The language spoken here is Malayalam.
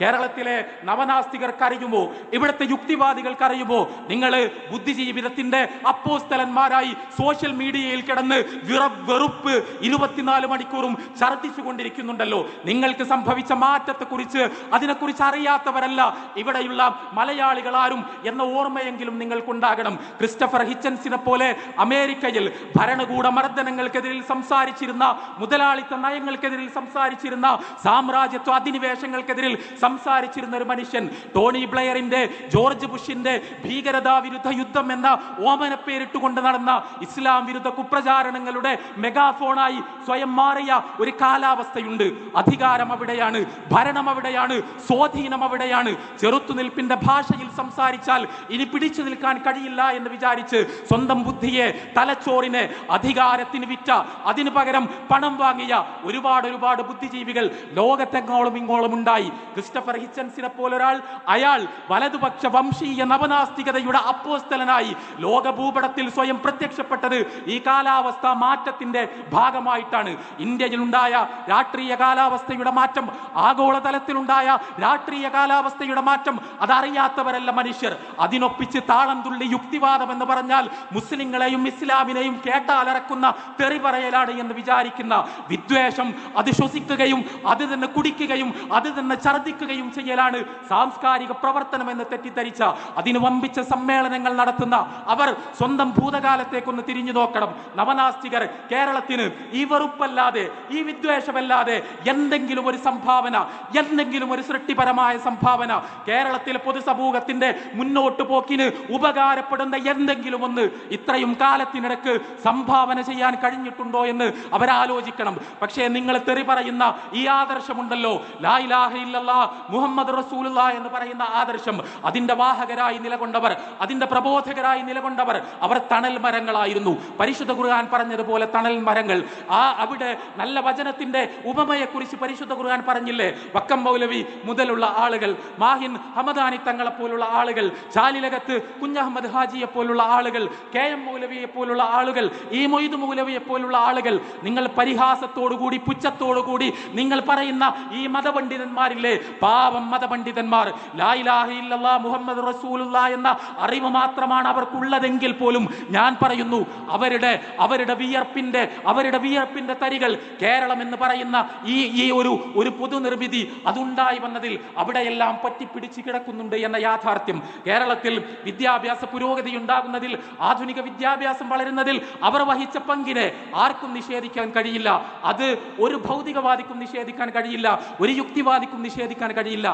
കേരളത്തിലെ നവനാസ്തികർക്ക് അറിയുമോ ഇവിടുത്തെ യുക്തിവാദികൾക്ക് അറിയുമോ നിങ്ങൾ ബുദ്ധിജീവിതത്തിന്റെ അപ്പോസ്തലന്മാരായി സോഷ്യൽ മീഡിയയിൽ കിടന്ന് വിറ വെറുപ്പ് ഇരുപത്തിനാല് മണിക്കൂറും ഛർദ്ദിച്ചു കൊണ്ടിരിക്കുന്നുണ്ടല്ലോ നിങ്ങൾക്ക് സംഭവിച്ച മാറ്റത്തെക്കുറിച്ച് അതിനെക്കുറിച്ച് അറിയാത്തവരല്ല. ഇവിടെയുള്ള മലയാളികൾ ആരും എന്ന ഓർമ്മയെങ്കിലും നിങ്ങൾക്കുണ്ടാകണം. ക്രിസ്റ്റഫർ ഹിച്ചൻസിനെ പോലെ അമേരിക്കയിൽ ഭരണകൂട മർദ്ദനങ്ങൾക്കെതിരിൽ സംസാരിച്ചിരുന്ന മുതലാളിത്ത നയങ്ങൾക്കെതിരിൽ സംസാരിച്ചിരുന്ന സാമ്രാജ്യത്വ അധിനിവേശങ്ങൾക്കെതിരിൽ സംസാരിച്ചിരുന്ന ഒരു മനുഷ്യൻ ടോണി ബ്ലെയറിന്റെ ജോർജ് ബുഷിന്റെ ഭീകരതാ വിരുദ്ധ യുദ്ധം എന്ന ഓമന പേരിട്ടുകൊണ്ട് നടന്ന ഇസ്ലാം വിരുദ്ധ കുപ്രചാരണങ്ങളുടെ മെഗാഫോണായി സ്വയം മാറിയ ഒരു കാലാവസ്ഥയുണ്ട്. അധികാരം അവിടെയാണ് ഭരണം അവിടെയാണ് സ്വാധീനം അവിടെയാണ്. ചെറുത്തുനിൽപ്പിന്റെ ഭാഷയിൽ സംസാരിച്ചാൽ ഇനി പിടിച്ചു നിൽക്കാൻ കഴിയില്ല എന്ന് വിചാരിച്ച് സ്വന്തം ബുദ്ധിയെ തലച്ചോറിനെ അധികാരത്തിന് വിറ്റ അതിനു പകരം പണം വാങ്ങിയ ഒരുപാട് ഒരുപാട് ബുദ്ധിജീവികൾ ലോകത്തെങ്ങോളം ഇങ്ങോളം ഉണ്ടായി. ക്രിസ്റ്റഫർ ഹിച്ചൻസിനെ പോലൊരാൾ അയാൾ വലതുപക്ഷ വംശീയ നവനാസ്തികതയുടെ അപ്പോസ്തലനായി ലോക ഭൂപടത്തിൽ സ്വയം പ്രത്യക്ഷപ്പെട്ടത് ഈ കാലാവസ്ഥ മാറ്റത്തിന്റെ ഭാഗമായിട്ടാണ്. ഇന്ത്യയിലുണ്ടായ രാഷ്ട്രീയ കാലാവസ്ഥയുടെ മാറ്റം ആഗോളതലത്തിലുണ്ടായ രാഷ്ട്രീയ കാലാവസ്ഥയുടെ മാറ്റം അതറിയാത്തവരല്ല മനുഷ്യർ. അതിനൊപ്പിച്ച് താളം തുള്ളി യുക്തിവാദം എന്ന് പറഞ്ഞാൽ മുസ്ലിങ്ങളെയും ഇസ്ലാമിനെയും കേട്ടാലറക്കുന്ന തെറി പറയലാണ് എന്ന് വിചാരിക്കുന്ന വിദ്വേഷം അത് ശ്വസിക്കുകയും അത് തന്നെ കുടിക്കുകയും അത് തന്നെ ഛർദ്ദിക്കുകയും ചെയ്യലാണ്. സാംസ്കാരിക പ്രവർത്തനം എന്ന് തെറ്റിദ്ധരിച്ച അതിന് വമ്പിച്ച സമ്മേളനങ്ങൾ നടത്തുന്ന അവർ സ്വന്തം ഭൂതകാലത്തേക്കൊന്ന് തിരിഞ്ഞു നോക്കണം. നവനാസ്തികർ കേരളത്തിന് ഈ വെറുപ്പല്ലാതെ ഈ വിദ്വേഷമല്ലാതെ എന്തെങ്കിലും ഒരു സംഭാവന എന്തെങ്കിലും ഒരു സൃഷ്ടിപരമായ സംഭാവന കേരളത്തിലെ പൊതുസമൂഹത്തിന്റെ മുന്നോട്ട് പോക്കിന് ഉപകാരപ്പെടുന്ന എന്തെങ്കിലും ഒന്ന് ഇത്രയും കാലത്തിനിടക്ക് സംഭാവന ചെയ്യാൻ കഴിഞ്ഞിട്ടുണ്ടോ എന്ന് അവരാലോചിക്കണം. പക്ഷേ നിങ്ങൾ തെറി പറയുന്ന ഈ ആദർശമുണ്ടല്ലോ. ഇലാഹ ഇല്ലല്ലാ മുഹമ്മദ് റസൂലുള്ള എന്ന് പറയുന്ന ആദർശം അതിന്റെ വാഹകരായി നിലകൊണ്ടവർ അതിന്റെ പ്രബോധകരായി നിലകൊണ്ടവർ അവർ തണൽ മരങ്ങളായിരുന്നു. പരിശുദ്ധ ഖുർആൻ പറഞ്ഞതുപോലെ തണൽ മരങ്ങൾ. ആ അവിടെ നല്ല വചനത്തിന്റെ ഉപമയെക്കുറിച്ച് പരിശുദ്ധ ഖുർആൻ പറഞ്ഞില്ലേ? വക്കം മൗലവി മുതലുള്ള ആളുകൾ മാഹിൻ ഹമദാനി തങ്ങളെ പോലുള്ള ആളുകൾ ചാലിലകത്ത് കുഞ്ഞഹമ്മദ് ഹാജിയെ പോലുള്ള ആളുകൾ കെ എം മൗലവിയെ പോലുള്ള ആളുകൾ ഈ മൊയ്തു മൗലവിയെ പോലുള്ള ആളുകൾ. നിങ്ങൾ പരിഹാസത്തോടുകൂടി പുച്ഛത്തോടുകൂടി നിങ്ങൾ പറയുന്ന ഈ മതപണ്ഡിതന്മാരില്ലേ? പാവം മതപണ്ഡിതന്മാർ മുഹമ്മദ് റസൂലുള്ള എന്ന അറിവ് മാത്രമാണ് അവർക്കുള്ളതെങ്കിൽ പോലും ഞാൻ പറയുന്നു അവരുടെ അവരുടെ വിയർപ്പിന്റെ അവരുടെ വിയർപ്പിന്റെ തരികൾ കേരളം എന്ന് പറയുന്ന ഈ ഈ ഒരു ഒരു പൊതുനിർമ്മിതി അതുണ്ടായി വന്നതിൽ അവിടെയെല്ലാം പറ്റിപ്പിടിച്ച് കിടക്കുന്നുണ്ട് എന്ന യാഥാർത്ഥ്യം. കേരളത്തിൽ വിദ്യാഭ്യാസ പുരോഗതി ഉണ്ടാകുന്നതിൽ ആധുനിക വിദ്യാഭ്യാസം വളരുന്നതിൽ അവർ വഹിച്ച പങ്കിനെ ആർക്കും നിഷേധിക്കാൻ കഴിയില്ല. അത് ഒരു ഭൗതികവാദിക്കും നിഷേധിക്കാൻ കഴിയില്ല ഒരു യുക്തിവാദിക്കും നിഷേധിക്കാൻ കഴിയില്ല.